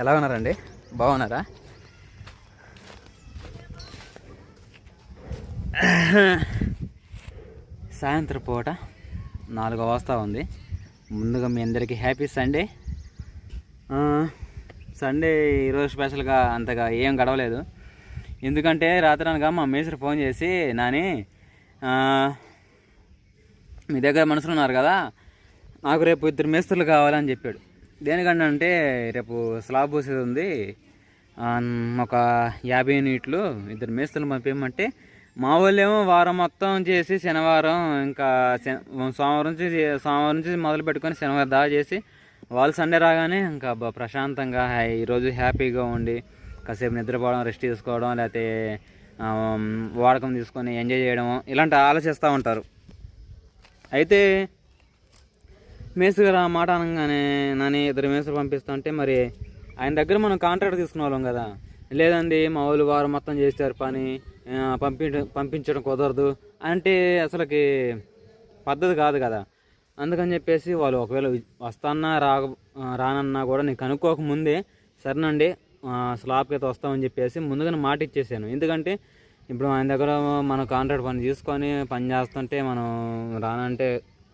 ఎలా ఉన్నారండి? బాగున్నారా? సాయంత్రం పూట నాలుగో వస్తా ఉంది. ముందుగా మీ అందరికీ హ్యాపీ సండే. సండే ఈరోజు స్పెషల్గా అంతగా ఏం గడవలేదు. ఎందుకంటే రాత్రి అనగా మా మేస్త్రి ఫోన్ చేసి నాని మీ దగ్గర మనుషులు ఉన్నారు కదా నాకు రేపు ఇద్దరు మేస్త్రులు కావాలని చెప్పాడు. దేనికంటే అంటే రేపు స్లాబ్ పోసేది ఉంది ఒక యాభై యూనిట్లు ఇద్దరు మేస్తులు పంపించమంటే మా వాళ్ళేమో వారం మొత్తం చేసి శనివారం ఇంకా సోమవారం నుంచి సోమవారం నుంచి మొదలు పెట్టుకొని శనివారం దా చేసి వాళ్ళు సండే రాగానే ఇంకా ప్రశాంతంగా హై ఈరోజు హ్యాపీగా ఉండి కాసేపు నిద్రపోవడం రెస్ట్ తీసుకోవడం లేకపోతే వాడకం తీసుకొని ఎంజాయ్ చేయడం ఇలాంటి ఆలోచిస్తూ ఉంటారు. అయితే మేస్త్రి గారు ఆ మాట అనగానే నన్ను ఇద్దరు మేస్త్రి పంపిస్తుంటే మరి ఆయన దగ్గర మనం కాంట్రాక్ట్ తీసుకునే వాళ్ళం కదా. లేదండి మా వాళ్ళు వారం మొత్తం చేశారు పని పంపి పంపించడం కుదరదు అంటే అసలుకి పద్ధతి కాదు కదా. అందుకని చెప్పేసి వాళ్ళు ఒకవేళ వస్తానా రా రానన్నా కూడా నేను కనుక్కోకముందే సరేనండి స్లాబ్ స్లాబ్కి అయితే వస్తామని చెప్పేసి ముందుగానే మాట ఇచ్చేసాను. ఎందుకంటే ఇప్పుడు ఆయన దగ్గర మనం కాంట్రాక్ట్ పని తీసుకొని పని చేస్తుంటే మనం రానంటే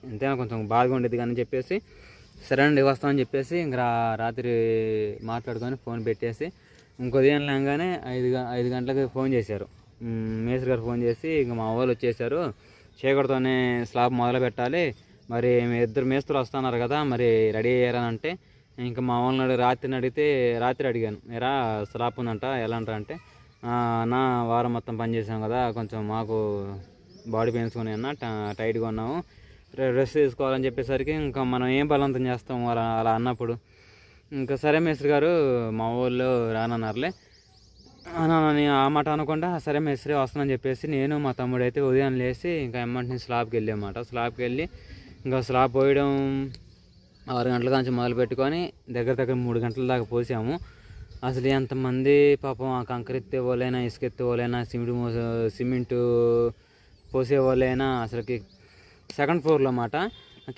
ఎంతైనా కొంచెం బాధగా ఉండేది కానీ చెప్పేసి సరే అండి వస్తామని చెప్పేసి ఇంకా రాత్రి మాట్లాడుకొని ఫోన్ పెట్టేసి ఇంకో లేగానే ఐదు ఐదు గంటలకు ఫోన్ చేశారు. మేస్త్రి గారు ఫోన్ చేసి ఇంక మా వాళ్ళు వచ్చేసారు. చీకటితోనే స్లాబ్ మొదలు పెట్టాలి. మరి ఇద్దరు మేస్త్రులు వస్తున్నారు కదా మరి రెడీ అయ్యారని అంటే ఇంకా మా వాళ్ళని రాత్రిని అడిగితే రాత్రి అడిగాను. ఎరా స్లాబ్ ఉందంట ఎలా అంటారు అంటే నా వారం మొత్తం పని చేసాం కదా కొంచెం మాకు బాడీ పెయిన్స్ అన్న ట- టైట్గా ఉన్నాము. రెస్ట్ తీసుకోవాలని చెప్పేసరికి ఇంకా మనం ఏం బలవంతం చేస్తాం అలా అలా అన్నప్పుడు. ఇంకా సరే మేస్త్రి గారు మా ఊళ్ళో రానన్నారులే. అని ఆ మాట అనుకుంటా సరే మేస్త్రి వస్తానని చెప్పేసి నేను మా తమ్ముడు అయితే ఉదయం లేచి ఇంకా ఎమ్మంటిని స్లాబ్కి వెళ్ళామాట స్లాబ్కి వెళ్ళి ఇంకా స్లాబ్ పోయడం ఆరు గంటల నుంచి మొదలు పెట్టుకొని దగ్గర దగ్గర మూడు గంటల దాకా పోసాము. అసలు ఎంతమంది పాపం ఆ కంకరెత్తే వాళ్ళైనా ఇసుకెత్తే వాళ్ళైనా సిమెంట్ మోస సిమెంటు పోసే వాళ్ళైనా అసలుకి సెకండ్ ఫ్లోర్లో అన్నమాట.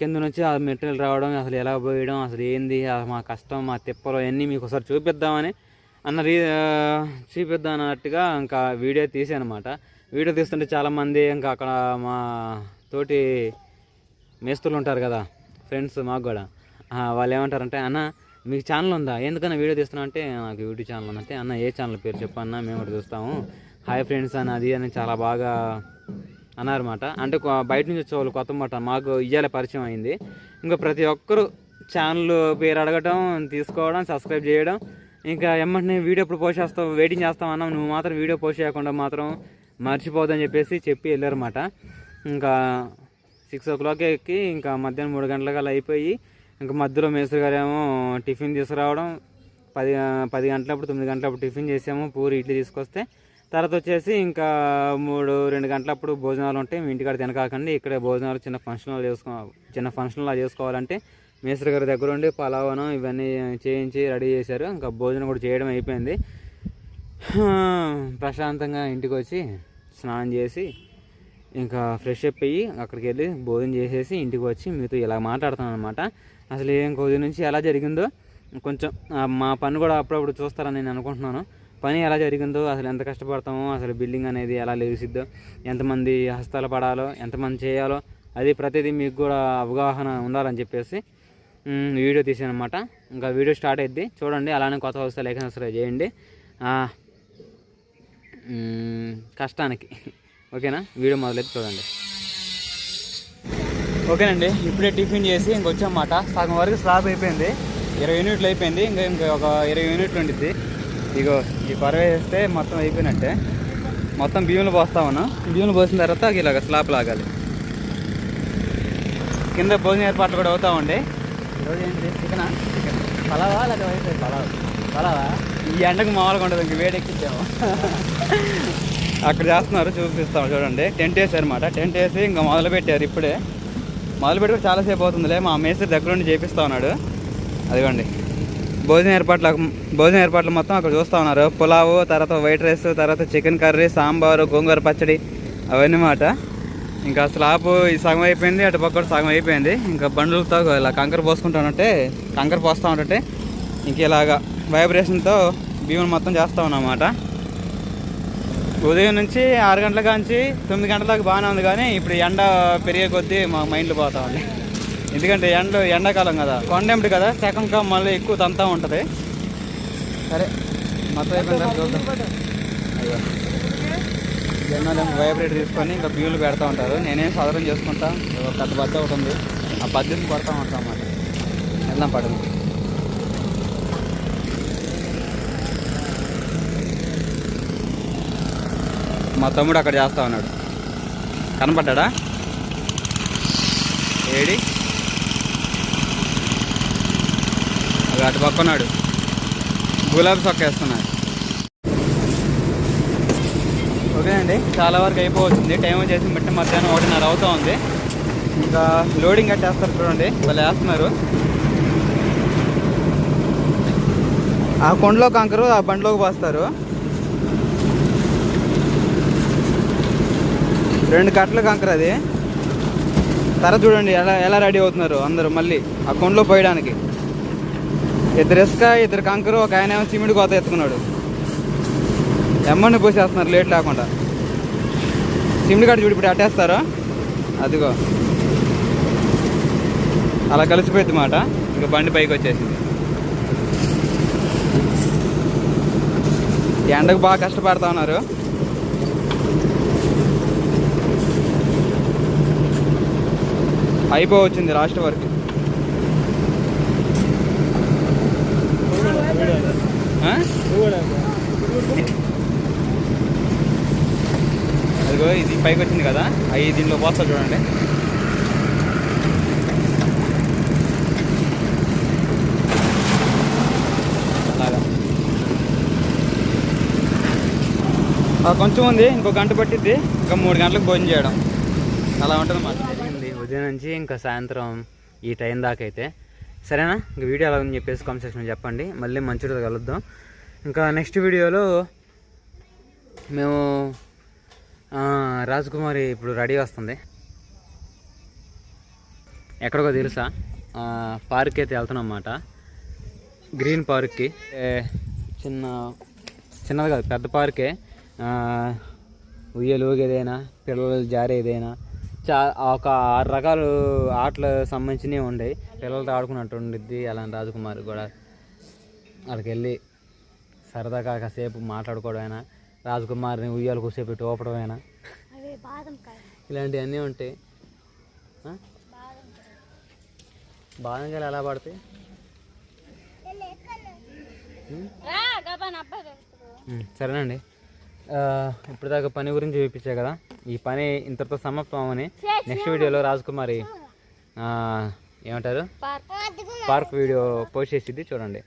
కింద నుంచి ఆ మెటీరియల్ రావడం అసలు ఎలా పోయడం అసలు ఏంది మా కష్టం మా తిప్పలు అవన్నీ మీకు ఒకసారి చూపిద్దామని అన్న రీ చూపిద్దాం అన్నట్టుగా ఇంకా వీడియో తీసానమాట వీడియో తీస్తుంటే చాలామంది ఇంకా అక్కడ మా తోటి మేస్తులు ఉంటారు కదా ఫ్రెండ్స్ మాకు కూడా. వాళ్ళు ఏమంటారంటే అన్న మీకు ఛానల్ ఉందా? ఎందుకన్నా వీడియో తీస్తున్నా అంటే నాకు యూట్యూబ్ ఛానల్ ఉందంటే అన్న ఏ ఛానల్ పేరు చెప్పన్నా మేము కూడా చూస్తాము. హాయ్ ఫ్రెండ్స్ అని అది అని చాలా బాగా అన్నారన్నమాట. అంటే బయట నుంచి వచ్చే వాళ్ళు కొత్త మాట మాకు ఇయ్యాల పరిచయం అయింది. ఇంకా ప్రతి ఒక్కరు ఛానల్ పేరు అడగటం తీసుకోవడం సబ్స్క్రైబ్ చేయడం ఇంకా ఎమ్మటిని వీడియో ఎప్పుడు పోస్ట్ చేస్తావు వెయిటింగ్ చేస్తాం అన్నాం. నువ్వు మాత్రం వీడియో పోస్ట్ చేయకుండా మాత్రం మర్చిపోదని చెప్పేసి చెప్పి వెళ్ళారన్నమాట. ఇంకా సిక్స్ ఓ క్లాక్ ఎక్కి ఇంకా మధ్యాహ్నం మూడు గంటలకల్లా అయిపోయి ఇంకా మధ్యలో మేస్త్రి గారు ఏమో టిఫిన్ తీసుకురావడం పది పది గంటలప్పుడు తొమ్మిది గంటలప్పుడు టిఫిన్ చేసాము పూరి ఇడ్లీ తీసుకొస్తే తర్వాత వచ్చేసి ఇంకా మూడు రెండు గంటలప్పుడు భోజనాలు ఉంటాయి మీ ఇంటికాడ తినకాకండి. ఇక్కడే భోజనాలు చిన్న ఫంక్షన్లు చేసుకో చిన్న ఫంక్షన్లు చేసుకోవాలంటే మేస్త్రి గారి దగ్గర ఉండి పలావనం ఇవన్నీ చేయించి రెడీ చేశారు. ఇంకా భోజనం కూడా చేయడం అయిపోయింది. ప్రశాంతంగా ఇంటికి వచ్చి స్నానం చేసి ఇంకా ఫ్రెష్ అప్ అయ్యి అక్కడికి వెళ్ళి భోజనం చేసేసి ఇంటికి వచ్చి మీతో ఇలా మాట్లాడతాను అనమాట అసలు ఏం కొద్ది నుంచి ఎలా జరిగిందో కొంచెం మా పని కూడా అప్పుడప్పుడు చూస్తారని నేను అనుకుంటున్నాను. పని ఎలా జరిగిందో అసలు ఎంత కష్టపడతామో అసలు బిల్డింగ్ అనేది ఎలా లేచిద్దో ఎంతమంది హస్తాలు పడాలో ఎంతమంది చేయాలో అది ప్రతిదీ మీకు కూడా అవగాహన ఉండాలని చెప్పేసి వీడియో తీసానమాట ఇంకా వీడియో స్టార్ట్ అయింది చూడండి అలానే కొత్త వస్తే లేఖన సబ్స్క్రైబ్ చేయండి. కష్టానికి. ఓకేనా? వీడియో మొదలైతే చూడండి. ఓకేనండి ఇప్పుడే టిఫిన్ చేసి ఇంకొచ్చామాట సగం వరకు స్లాబ్ అయిపోయింది. ఇరవై యూనిట్లు అయిపోయింది ఇంకా ఇంకా ఒక ఇరవై యూనిట్లు ఉండిద్ది. ఇగో ఈ పరవే వేస్తే మొత్తం అయిపోయినట్టే. మొత్తం బియ్యంలో పోస్తా ఉన్నాం. బియ్యంలో పోసిన తర్వాత ఇలాగ స్లాబ్ లాగాలి. కింద భోజనం ఏర్పాట్లు కూడా అవుతా ఉండే. ఈరోజు ఏంటి? చికెనా? చికెన్. పలావా లేకపోతే పలావ్. పలావా? ఈ ఎండకు మామూలుగా ఉండదు ఇంక వేడెక్కిచ్చాము అక్కడ చేస్తున్నారు చూపిస్తాము చూడండి. టెంట్ వేసారు అనమాట టెంట్ వేసి ఇంకా మొదలు పెట్టారు ఇప్పుడే. మొదలు పెట్టి కూడా చాలాసేపు అవుతుందిలే. మా మేస్త్రి దగ్గరుండి చేపిస్తా ఉన్నాడు. అదిగోండి. భోజన ఏర్పాట్లు భోజన ఏర్పాట్లు మొత్తం అక్కడ చూస్తూ ఉన్నారు. పులావు తర్వాత వైట్ రైస్ తర్వాత చికెన్ కర్రీ సాంబారు గోంగూర పచ్చడి అవన్నీ మాట ఇంకా స్లాబ్ ఈ సగం అయిపోయింది అటు పక్క సగం అయిపోయింది. ఇంకా బండ్లతో ఇలా కంకర పోసుకుంటానంటే కంకర పోస్తూ ఉంటుంటే ఇంక ఇలాగా వైబ్రేషన్తో భీములు మొత్తం చేస్తా ఉన్నమాట ఉదయం నుంచి ఆరు గంటల కాంచి తొమ్మిది గంటల దాకా బాగానే ఉంది కానీ ఇప్పుడు ఎండ పెరిగే కొద్దీ మా మైండ్లు పోతా ఉంది. ఎందుకంటే ఎండ ఎండాకాలం కదా. కొండెంపుడు కదా? సెకండ్ కమ్ మళ్ళీ ఎక్కువ తంతా ఉంటుంది. సరే మొత్తం అయిపోయిన చూద్దాం. అయ్యో. జనాలు వైబ్రేట్ తీసుకొని ఇంకా బ్యూలు పెడతా ఉంటారు. నేనేం సదరం చేసుకుంటా. పెద్ద బద్ద ఒకటి ఉంది. ఆ పద్ధతిని కొడతా ఉంటాం అన్నమాట. వెళ్దాం పడదు మా తమ్ముడు అక్కడ చేస్తా ఉన్నాడు. కనపడ్డా ఏడి అది అటు పక్కనాడు గులాబీ సొక్క వేస్తున్నాడు ఓకే అండి చాలా వరకు అయిపోతుంది టైం వచ్చేసి మిట్ట మధ్యాహ్నం ఒకటిన్నర అవుతూ ఉంది. ఇంకా లోడింగ్ కట్టేస్తారు చూడండి వాళ్ళు వేస్తున్నారు. ఆ కొండలో కంకరు ఆ బండిలోకి పోస్తారు. రెండు కట్టల కంకర అది. తర చూడండి ఎలా ఎలా రెడీ అవుతున్నారు అందరూ మళ్ళీ ఆ కొండలో పోయడానికి. ఇద్దరు ఇసుక ఇద్దరు కంకరు ఒక ఆయన ఏమో సిమెంట్ కోత ఎత్తుకున్నాడు. ఎమ్మని పోసేస్తున్నారు లేట్ లేకుండా. సిమెంట్ కాడ చూడు ఇప్పుడు అట్టేస్తారా? అదిగో. అలా కలిసిపోయింది మాట. ఇంకా బండి పైకి వచ్చేసింది. ఎండకు బాగా కష్టపడతా ఉన్నారు. అయిపోవచ్చింది లాస్ట్ వరకు ఆ? ఇదిగో ఇది పైకి వచ్చింది కదా. అవి దీనిలో పోస్తా చూడండి. అలాగా. కొంచెం ఉంది. ఇంకో గంట పట్టిద్ది. ఇంకా మూడు గంటలకు భోజనం చేయడం. అలా ఉంటుంది మాట జరిగింది. ఉదయం నుంచి ఇంకా సాయంత్రం ఈ టైం దాకా అయితే. సరేనా? ఇంకా వీడియో ఎలా ఉందని చెప్పేసి కామెంట్ సెక్షన్లో చెప్పండి. మళ్ళీ మంచిగా కలుద్దాం. ఇంకా నెక్స్ట్ వీడియోలో మేము రాజకుమారి ఇప్పుడు రెడీ వస్తుంది. ఎక్కడికో తెలుసా? పార్క్ అయితే వెళ్తున్నాం అన్నమాట గ్రీన్ పార్క్కి చిన్న చిన్నది కాదు పెద్ద పార్కే ఉయ్యలు ఊగేదైనా? పిల్లలు జారేదైనా? చా ఒక ఆరు రకాలు ఆటలు సంబంధించినవి ఉండేవి పిల్లలతో ఆడుకున్నట్టు ఉండిద్ది అలాంటి రాజకుమారి కూడా. అక్కడికి వెళ్ళి సరదాగా కాసేపు మాట్లాడుకోవడమైనా. రాజకుమారిని ఉయ్యాలు కూసేపెట్టి ఊపడమైనా ఇలాంటివన్నీ ఉంటాయి ఆ? బాదం కాయలు ఎలా పడతాయి? సరేనండి. ఇప్పటిదాకా పని గురించి చూపించా కదా. ఈ పని ఇంతటితో సమాప్తం అవని నెక్స్ట్ వీడియోలో రాజకుమారి ఏమంటారు? పార్క్ వీడియో పోస్ట్ చేసిద్ది. చూడండి.